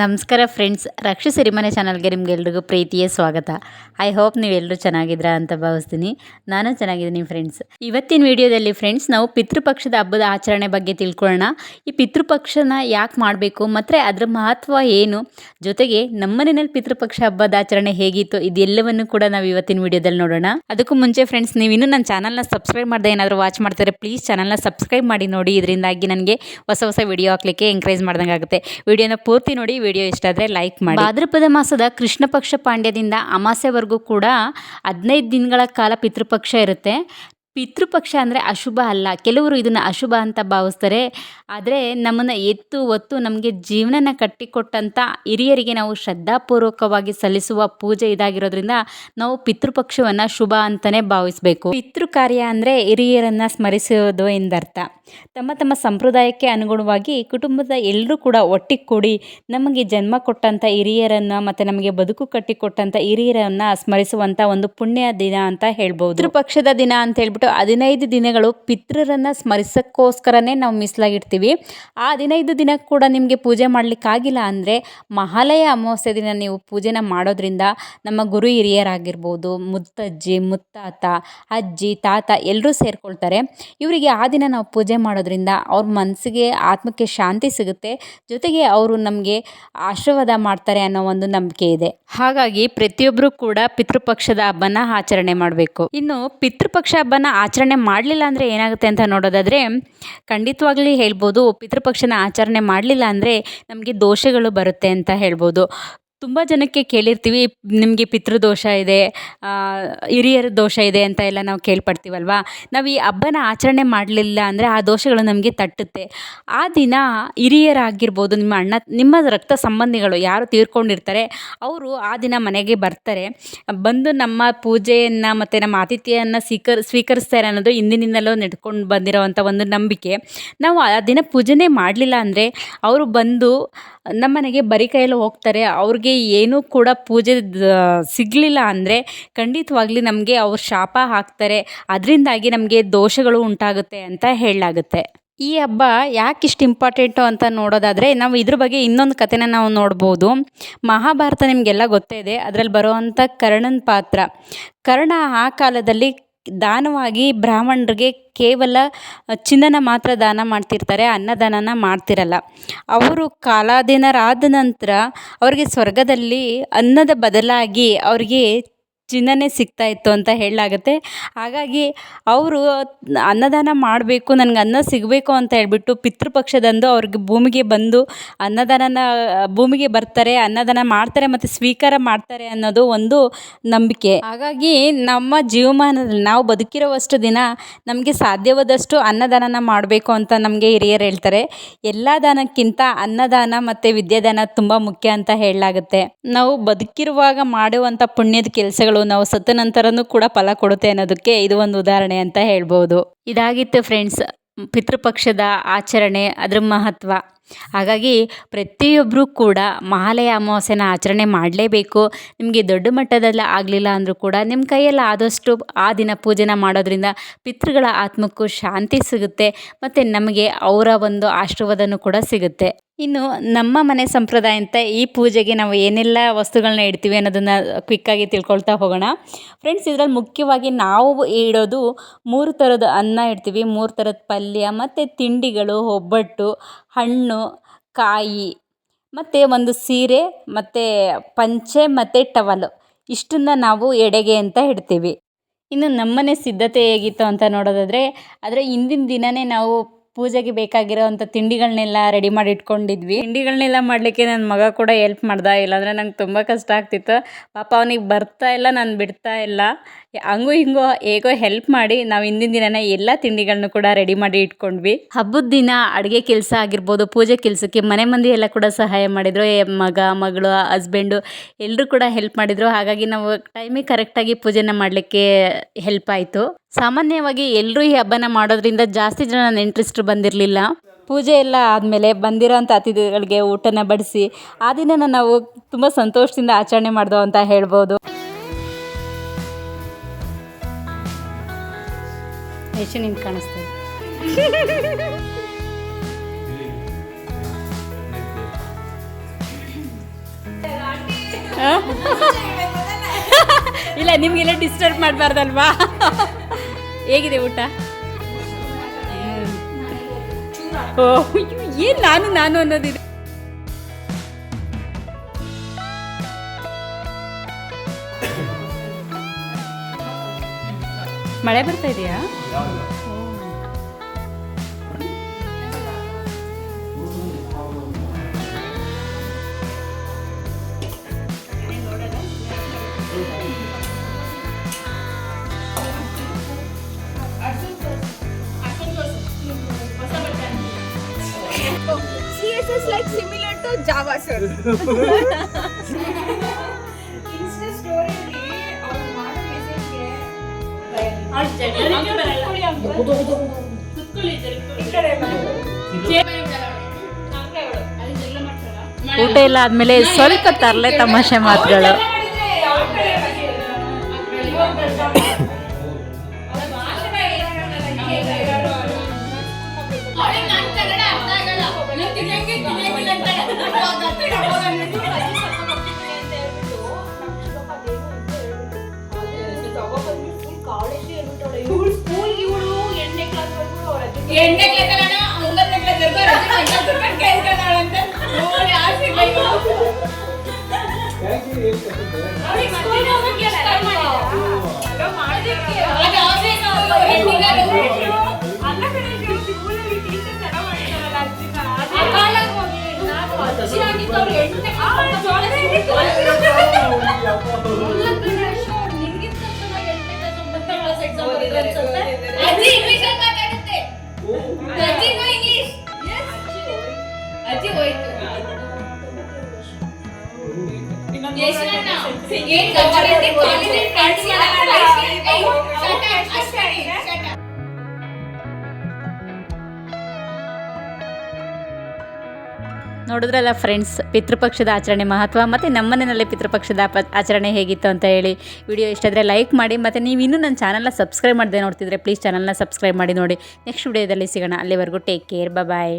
ನಮಸ್ಕಾರ ಫ್ರೆಂಡ್ಸ್, ರಕ್ಷಿ ಸಿರಿಮನೆ ಚಾನಲ್ಗೆ ನಿಮ್ಗೆಲ್ರಿಗೂ ಪ್ರೀತಿಯ ಸ್ವಾಗತ. ಐ ಹೋಪ್ ನೀವೆಲ್ಲರೂ ಚೆನ್ನಾಗಿದ್ರ ಅಂತ ಭಾವಿಸ್ತೀನಿ. ನಾನು ಚೆನ್ನಾಗಿದ್ದೀನಿ ಫ್ರೆಂಡ್ಸ್. ಇವತ್ತಿನ ವಿಡಿಯೋದಲ್ಲಿ ಫ್ರೆಂಡ್ಸ್, ನಾವು ಪಿತೃಪಕ್ಷದ ಹಬ್ಬದ ಆಚರಣೆ ಬಗ್ಗೆ ತಿಳ್ಕೊಳ್ಳೋಣ. ಈ ಪಿತೃಪಕ್ಷನ ಯಾಕೆ ಮಾಡಬೇಕು, ಮತ್ತು ಅದರ ಮಹತ್ವ ಏನು? ಜೊತೆಗೆ ನಮ್ಮ ಮನೆಯಲ್ಲಿ ಪಿತೃಪಕ್ಷ ಹಬ್ಬದ ಆಚರಣೆ ಹೇಗಿತ್ತು, ಇದೆಲ್ಲವನ್ನು ಕೂಡ ನಾವು ಇವತ್ತಿನ ವಿಡಿಯೋದಲ್ಲಿ ನೋಡೋಣ. ಅದಕ್ಕೂ ಮುಂಚೆ ಫ್ರೆಂಡ್ಸ್ ನೀವು ಇನ್ನೂ ನನ್ನ ಚಾನಲ್ನ ಸಬ್ಸ್ಕ್ರೈಬ್ ಮಾಡದೆ ಏನಾದರೂ ವಾಚ್ ಮಾಡ್ತಾರೆ ಪ್ಲೀಸ್ ಚಾನಲ್ನ ಸಬ್ಸ್ಕ್ರೈಬ್ ಮಾಡಿ ನೋಡಿ. ಇದರಿಂದಾಗಿ ನನಗೆ ಹೊಸ ಹೊಸ ವಿಡಿಯೋ ಹಾಕ್ಲಿಕ್ಕೆ ಎಂಕರೇಜ್ ಮಾಡ್ದಂಗೆ ಆಗುತ್ತೆ ವಿಡಿಯೋನ ಪೂರ್ತಿ ನೋಡಿ ವಿಡಿಯೋ ಇಷ್ಟ ಆದರೆ ಲೈಕ್ ಮಾಡಿ. ಭಾದ್ರಪದ ಮಾಸದ ಕೃಷ್ಣ ಪಕ್ಷ ಪಾಂಡ್ಯದಿಂದ ಅಮಾಸೆವರೆಗೂ ಕೂಡ ಹದಿನೈದು ದಿನಗಳ ಕಾಲ ಪಿತೃಪಕ್ಷ ಇರುತ್ತೆ. ಪಿತೃಪಕ್ಷ ಅಂದರೆ ಅಶುಭ ಅಲ್ಲ. ಕೆಲವರು ಇದನ್ನು ಅಶುಭ ಅಂತ ಭಾವಿಸ್ತಾರೆ. ಆದರೆ ನಮ್ಮನ್ನು ಎತ್ತು ಒತ್ತು ನಮಗೆ ಜೀವನನ ಕಟ್ಟಿಕೊಟ್ಟಂಥ ಹಿರಿಯರಿಗೆ ನಾವು ಶ್ರದ್ಧಾಪೂರ್ವಕವಾಗಿ ಸಲ್ಲಿಸುವ ಪೂಜೆ ಇದಾಗಿರೋದ್ರಿಂದ ನಾವು ಪಿತೃಪಕ್ಷವನ್ನು ಶುಭ ಅಂತಲೇ ಭಾವಿಸಬೇಕು. ಪಿತೃ ಕಾರ್ಯ ಅಂದರೆ ಹಿರಿಯರನ್ನು ಸ್ಮರಿಸೋದು ಎಂದರ್ಥ. ತಮ್ಮ ತಮ್ಮ ಸಂಪ್ರದಾಯಕ್ಕೆ ಅನುಗುಣವಾಗಿ ಕುಟುಂಬದ ಎಲ್ಲರೂ ಕೂಡ ಒಟ್ಟಿಗೆ ಕೂಡಿ ನಮಗೆ ಜನ್ಮ ಕೊಟ್ಟಂಥ ಹಿರಿಯರನ್ನು ಮತ್ತು ನಮಗೆ ಬದುಕು ಕಟ್ಟಿಕೊಟ್ಟಂಥ ಹಿರಿಯರನ್ನು ಸ್ಮರಿಸುವಂಥ ಒಂದು ಪುಣ್ಯ ದಿನ ಅಂತ ಹೇಳ್ಬೋದು. ಪಿತೃಪಕ್ಷದ ದಿನ ಅಂತ ಹೇಳ್ಬಿಟ್ಟು ಹದಿನೈದು ದಿನಗಳು ಪಿತೃರನ್ನು ಸ್ಮರಿಸೋಕ್ಕೋಸ್ಕರನೇ ನಾವು ಮೀಸಲಾಗಿಡ್ತೀವಿ. ಆ ಹದಿನೈದು ದಿನ ಕೂಡ ನಿಮಗೆ ಪೂಜೆ ಮಾಡಲಿಕ್ಕಾಗಿಲ್ಲ ಅಂದರೆ ಮಹಾಲಯ ಅಮಾವಾಸ್ಯೆ ದಿನ ನೀವು ಪೂಜೆನ ಮಾಡೋದ್ರಿಂದ ನಮ್ಮ ಗುರು ಹಿರಿಯರಾಗಿರ್ಬೋದು, ಮುತ್ತಜ್ಜಿ, ಮುತ್ತಾತ, ಅಜ್ಜಿ, ತಾತ ಎಲ್ಲರೂ ಸೇರಿಕೊಳ್ತಾರೆ. ಇವರಿಗೆ ಆ ದಿನ ನಾವು ಪೂಜೆ ಮಾಡೋದ್ರಿಂದ ಅವ್ರ ಮನಸ್ಸಿಗೆ ಆತ್ಮಕ್ಕೆ ಶಾಂತಿ ಸಿಗುತ್ತೆ. ಜೊತೆಗೆ ಅವರು ನಮಗೆ ಆಶೀರ್ವಾದ ಮಾಡ್ತಾರೆ ಅನ್ನೋ ಒಂದು ನಂಬಿಕೆ ಇದೆ. ಹಾಗಾಗಿ ಪ್ರತಿಯೊಬ್ಬರೂ ಕೂಡ ಪಿತೃಪಕ್ಷದ ಹಬ್ಬನ ಆಚರಣೆ ಮಾಡಬೇಕು. ಇನ್ನು ಪಿತೃಪಕ್ಷ ಹಬ್ಬನ ಆಚರಣೆ ಮಾಡಲಿಲ್ಲ ಅಂದರೆ ಏನಾಗುತ್ತೆ ಅಂತ ನೋಡೋದಾದರೆ, ಖಂಡಿತವಾಗ್ಲಿ ಹೇಳ್ಬೋದು, ಪಿತೃಪಕ್ಷನ ಆಚರಣೆ ಮಾಡಲಿಲ್ಲ ಅಂದರೆ ನಮಗೆ ದೋಷಗಳು ಬರುತ್ತೆ ಅಂತ ಹೇಳ್ಬೋದು. ತುಂಬ ಜನಕ್ಕೆ ಕೇಳಿರ್ತೀವಿ, ನಿಮಗೆ ಪಿತೃದೋಷ ಇದೆ ಹಿರಿಯರ ದೋಷ ಇದೆ ಅಂತ ಎಲ್ಲ ನಾವು ಕೇಳ್ಪಡ್ತೀವಲ್ವ? ನಾವು ಈ ಹಬ್ಬನ ಆಚರಣೆ ಮಾಡಲಿಲ್ಲ ಅಂದರೆ ಆ ದೋಷಗಳು ನಮಗೆ ತಟ್ಟುತ್ತೆ. ಆ ದಿನ ಹಿರಿಯರಾಗಿರ್ಬೋದು, ನಿಮ್ಮ ಅಣ್ಣ, ನಿಮ್ಮ ರಕ್ತ ಸಂಬಂಧಿಗಳು ಯಾರು ತೀರ್ಕೊಂಡಿರ್ತಾರೆ, ಅವರು ಆ ದಿನ ಮನೆಗೆ ಬರ್ತಾರೆ. ಬಂದು ನಮ್ಮ ಪೂಜೆಯನ್ನು ಮತ್ತು ನಮ್ಮ ಆತಿಥ್ಯವನ್ನು ಸ್ವೀಕರ್, ಸ್ವೀಕರಿಸ್ತಾರೆ ಅನ್ನೋದು ಹಿಂದಿನಿಂದಲೂ ನಡ್ಕೊಂಡು ಬಂದಿರೋವಂಥ ಒಂದು ನಂಬಿಕೆ. ನಾವು ಆ ದಿನ ಪೂಜೆನೇ ಮಾಡಲಿಲ್ಲ ಅಂದರೆ, ಅವರು ಬಂದು ನಮ್ಮ ಮನೆಗೆ ಬರೀ ಕೈಯಲ್ಲಿ ಹೋಗ್ತಾರೆ, ಅವ್ರಿಗೆ ಏನೂ ಕೂಡ ಪೂಜೆ ಸಿಗಲಿಲ್ಲ ಅಂದರೆ ಖಂಡಿತವಾಗ್ಲಿ ನಮಗೆ ಅವ್ರು ಶಾಪ ಹಾಕ್ತಾರೆ. ಅದರಿಂದಾಗಿ ನಮಗೆ ದೋಷಗಳು ಉಂಟಾಗುತ್ತೆ ಅಂತ ಹೇಳಲಾಗುತ್ತೆ. ಈ ಹಬ್ಬ ಯಾಕೆ ಇಷ್ಟು ಇಂಪಾರ್ಟೆಂಟು ಅಂತ ನೋಡೋದಾದರೆ ನಾವು ಇದ್ರ ಬಗ್ಗೆ ಇನ್ನೊಂದು ಕಥೆನ ನಾವು ನೋಡ್ಬೋದು. ಮಹಾಭಾರತ ನಿಮಗೆಲ್ಲ ಗೊತ್ತೇ ಇದೆ. ಅದರಲ್ಲಿ ಬರುವಂಥ ಕರ್ಣನ ಪಾತ್ರ. ಕರ್ಣ ಆ ಕಾಲದಲ್ಲಿ ದಾನವಾಗಿ ಬ್ರಾಹ್ಮಣರಿಗೆ ಕೇವಲ ಚಿನ್ನನ ಮಾತ್ರ ದಾನ ಮಾಡ್ತಿರ್ತಾರೆ, ಅನ್ನದಾನನ ಮಾಡ್ತಿರಲ್ಲ. ಅವರು ಕಾಲಾದೀನರಾದ ನಂತರ, ಅವರಿಗೆ ಸ್ವರ್ಗದಲ್ಲಿ ಅನ್ನದ ಬದಲಾಗಿ ಅವ್ರಿಗೆ ಚಿನ್ನನೇ ಸಿಗ್ತಾ ಇತ್ತು ಅಂತ ಹೇಳಲಾಗುತ್ತೆ. ಹಾಗಾಗಿ ಅವರು ಅನ್ನದಾನ ಮಾಡಬೇಕು, ನನಗೆ ಅನ್ನ ಸಿಗಬೇಕು ಅಂತ ಹೇಳ್ಬಿಟ್ಟು ಪಿತೃಪಕ್ಷದಂದು ಅವ್ರಿಗೆ ಭೂಮಿಗೆ ಬಂದು ಅನ್ನದಾನನ, ಭೂಮಿಗೆ ಬರ್ತಾರೆ, ಅನ್ನದಾನ ಮಾಡ್ತಾರೆ ಮತ್ತು ಸ್ವೀಕಾರ ಮಾಡ್ತಾರೆ ಅನ್ನೋದು ಒಂದು ನಂಬಿಕೆ. ಹಾಗಾಗಿ ನಮ್ಮ ಜೀವಮಾನದಲ್ಲಿ ನಾವು ಬದುಕಿರೋವಷ್ಟು ದಿನ ನಮಗೆ ಸಾಧ್ಯವಾದಷ್ಟು ಅನ್ನದಾನನ ಮಾಡಬೇಕು ಅಂತ ನಮಗೆ ಹಿರಿಯರು ಹೇಳ್ತಾರೆ. ಎಲ್ಲ ದಾನಕ್ಕಿಂತ ಅನ್ನದಾನ ಮತ್ತು ವಿದ್ಯಾದಾನ ತುಂಬ ಮುಖ್ಯ ಅಂತ ಹೇಳಲಾಗುತ್ತೆ. ನಾವು ಬದುಕಿರುವಾಗ ಮಾಡುವಂಥ ಪುಣ್ಯದ ಕೆಲಸಗಳು ನಾವು ಸತ್ತ ನಂತರನೂ ಕೂಡ ಫಲ ಕೊಡುತ್ತೆ ಅನ್ನೋದಕ್ಕೆ ಇದು ಒಂದು ಉದಾಹರಣೆ ಅಂತ ಹೇಳ್ಬೋದು. ಇದಾಗಿತ್ತು ಫ್ರೆಂಡ್ಸ್, ಪಿತೃಪಕ್ಷದ ಆಚರಣೆ ಅದರ ಮಹತ್ವ. ಹಾಗಾಗಿ ಪ್ರತಿಯೊಬ್ಬರೂ ಕೂಡ ಮಹಾಲಯ ಅಮಾವಾಸ್ಯೆನ ಆಚರಣೆ ಮಾಡಲೇಬೇಕು. ನಿಮಗೆ ದೊಡ್ಡ ಮಟ್ಟದಲ್ಲಿ ಆಗಲಿಲ್ಲ ಅಂದರೂ ಕೂಡ ನಿಮ್ಮ ಕೈಯಲ್ಲಿ ಆದಷ್ಟು ಆ ದಿನ ಪೂಜೆನ ಮಾಡೋದ್ರಿಂದ ಪಿತೃಗಳ ಆತ್ಮಕ್ಕೂ ಶಾಂತಿ ಸಿಗುತ್ತೆ ಮತ್ತು ನಮಗೆ ಅವರ ಒಂದು ಆಶೀರ್ವಾದನೂ ಕೂಡ ಸಿಗುತ್ತೆ. ಇನ್ನು ನಮ್ಮ ಮನೆ ಸಂಪ್ರದಾಯ ಅಂತ ಈ ಪೂಜೆಗೆ ನಾವು ಏನೆಲ್ಲ ವಸ್ತುಗಳನ್ನ ಇಡ್ತೀವಿ ಅನ್ನೋದನ್ನು ಕ್ವಿಕ್ಕಾಗಿ ತಿಳ್ಕೊಳ್ತಾ ಹೋಗೋಣ. ಫ್ರೆಂಡ್ಸ್ ಇದರಲ್ಲಿ ಮುಖ್ಯವಾಗಿ ನಾವು ಇಡೋದು ಮೂರು ಥರದ ಅನ್ನ ಇಡ್ತೀವಿ. ಮೂರು ಥರದ ಪಲ್ಯ, ಮತ್ತು ತಿಂಡಿಗಳು, ಒಬ್ಬಟ್ಟು, ಹಣ್ಣು, ಕಾಯಿ, ಮತ್ತು ಒಂದು ಸೀರೆ, ಮತ್ತು ಪಂಚೆ, ಮತ್ತು ಟವಲು. ಇಷ್ಟನ್ನ ನಾವು ಎಡೆಗೆ ಅಂತ ಇಡ್ತೀವಿ. ಇನ್ನು ನಮ್ಮನೆ ಸಿದ್ಧತೆ ಹೇಗಿತ್ತು ಅಂತ ನೋಡೋದಾದರೆ, ಆದರೆ ಹಿಂದಿನ ದಿನವೇ ನಾವು ಪೂಜೆಗೆ ಬೇಕಾಗಿರೋವಂಥ ತಿಂಡಿಗಳನ್ನೆಲ್ಲ ರೆಡಿ ಮಾಡಿ ಇಟ್ಕೊಂಡಿದ್ವಿ ತಿಂಡಿಗಳನ್ನೆಲ್ಲ ಮಾಡಲಿಕ್ಕೆ ನನ್ನ ಮಗ ಕೂಡ ಎಲ್ಪ್ ಮಾಡ್ದ. ಇಲ್ಲಾಂದರೆ ನಂಗೆ ತುಂಬ ಕಷ್ಟ ಆಗ್ತಿತ್ತು. ಪಾಪ ಅವನಿಗೆ ಬರ್ತಾ ಇಲ್ಲ, ನಾನು ಬಿಡ್ತಾ ಇಲ್ಲ. ಹಂಗೋ ಹಿಂಗೋ ಹೇಗೋ ಹೆಲ್ಪ್ ಮಾಡಿ ನಾವು ಹಿಂದಿನ ದಿನನೇ ಎಲ್ಲ ತಿಂಡಿಗಳನ್ನು ಕೂಡ ರೆಡಿ ಮಾಡಿ ಇಟ್ಕೊಂಡ್ವಿ. ಹಬ್ಬದ ದಿನ ಅಡುಗೆ ಕೆಲಸ ಆಗಿರ್ಬೋದು, ಪೂಜೆ ಕೆಲಸಕ್ಕೆ ಮನೆ ಮಂದಿ ಎಲ್ಲ ಕೂಡ ಸಹಾಯ ಮಾಡಿದರು. ಮಗ, ಮಗಳು ಹಸ್ಬೆಂಡು ಎಲ್ಲರೂ ಕೂಡ ಹೆಲ್ಪ್ ಮಾಡಿದರು. ಹಾಗಾಗಿ ನಾವು ಟೈಮಿಗೆ ಕರೆಕ್ಟಾಗಿ ಪೂಜೆನ ಮಾಡಲಿಕ್ಕೆ ಹೆಲ್ಪ್ ಆಯಿತು. ಸಾಮಾನ್ಯವಾಗಿ ಎಲ್ಲರೂ ಈ ಹಬ್ಬನ ಮಾಡೋದ್ರಿಂದ ಜಾಸ್ತಿ ಜನ ಇಂಟ್ರೆಸ್ಟ್ ಬಂದಿರಲಿಲ್ಲ. ಪೂಜೆ ಎಲ್ಲ ಆದಮೇಲೆ ಬಂದಿರೋಂಥ ಅತಿಥಿಗಳಿಗೆ ಊಟನ ಬಡಿಸಿ ಆ ದಿನನ ನಾವು ತುಂಬ ಸಂತೋಷದಿಂದ ಆಚರಣೆ ಮಾಡ್ದೋ ಅಂತ ಹೇಳ್ಬೋದು. ಹೆಚ್ಚಿನ ನಿಂಗೆ ಕಾಣಿಸ್ತದೆ ಇಲ್ಲ ನಿಮ್ಗೆಲ್ಲ ಡಿಸ್ಟರ್ಬ್ ಮಾಡಬಾರ್ದಲ್ವಾ? ಹೇಗಿದೆ ಊಟ? ಏನ್ ನಾನು ನಾನು ಅನ್ನೋದಿದೆ ಮಳೆ ಬರ್ತಾ ಇದೆಯಾ? CSS like similar to Java sir. Insta story ಅಲ್ಲಿ ಅವ್ರು ಮಾಡೋ ಮೆಸೇಜ್ಗೆ ಊಟ ಎಲ್ಲ ಆದಮೇಲೆ ಸ್ವಲ್ಪ ತರಲೆ ತಮಾಷೆ ಮಾತುಗಳು ಎಂಟನೇ ಕ್ಲಾಸ್ ಒಂಬತ್ತನೇ ಕ್ಲಾಸ್ ಕೇಳ್ಕೊಂಡಾಳಂತೆ ನೋಡಿ ಆಸೆ ಅಜ್ಜಿ Yes, no, no. Yes, no, no. Yes, no, no. Yes, no, no. ನೋಡಿದ್ರಲ್ಲ ಫ್ರೆಂಡ್ಸ್ ಪಿತೃಪಕ್ಷದ ಆಚರಣೆ ಮಹತ್ವ ಮತ್ತು ನಮ್ಮನೆಯಲ್ಲಿ ಪಿತೃಪಕ್ಷದ ಆಚರಣೆ ಹೇಗಿತ್ತು ಅಂತ ಹೇಳಿ ವಿಡಿಯೋ ಇಷ್ಟ ಆದರೆ ಲೈಕ್ ಮಾಡಿ ಮತ್ತು ನೀವು ಇನ್ನೂ ನನ್ನ ಚಾನಲ್ನ ಸಬ್ಸ್ಕ್ರೈಬ್ ಮಾಡದೆ ನೋಡ್ತಿದ್ರೆ ಪ್ಲೀಸ್ ಚಾನಲ್ನ ಸಬ್ಸ್ಕ್ರೈಬ್ ಮಾಡಿ ನೋಡಿ. ನೆಕ್ಸ್ಟ್ ವಿಡಿಯೋದಲ್ಲಿ ಸಿಗೋಣ. ಅಲ್ಲಿವರೆಗೂ ಟೇಕ್ ಕೇರ್ ಬಾಯ್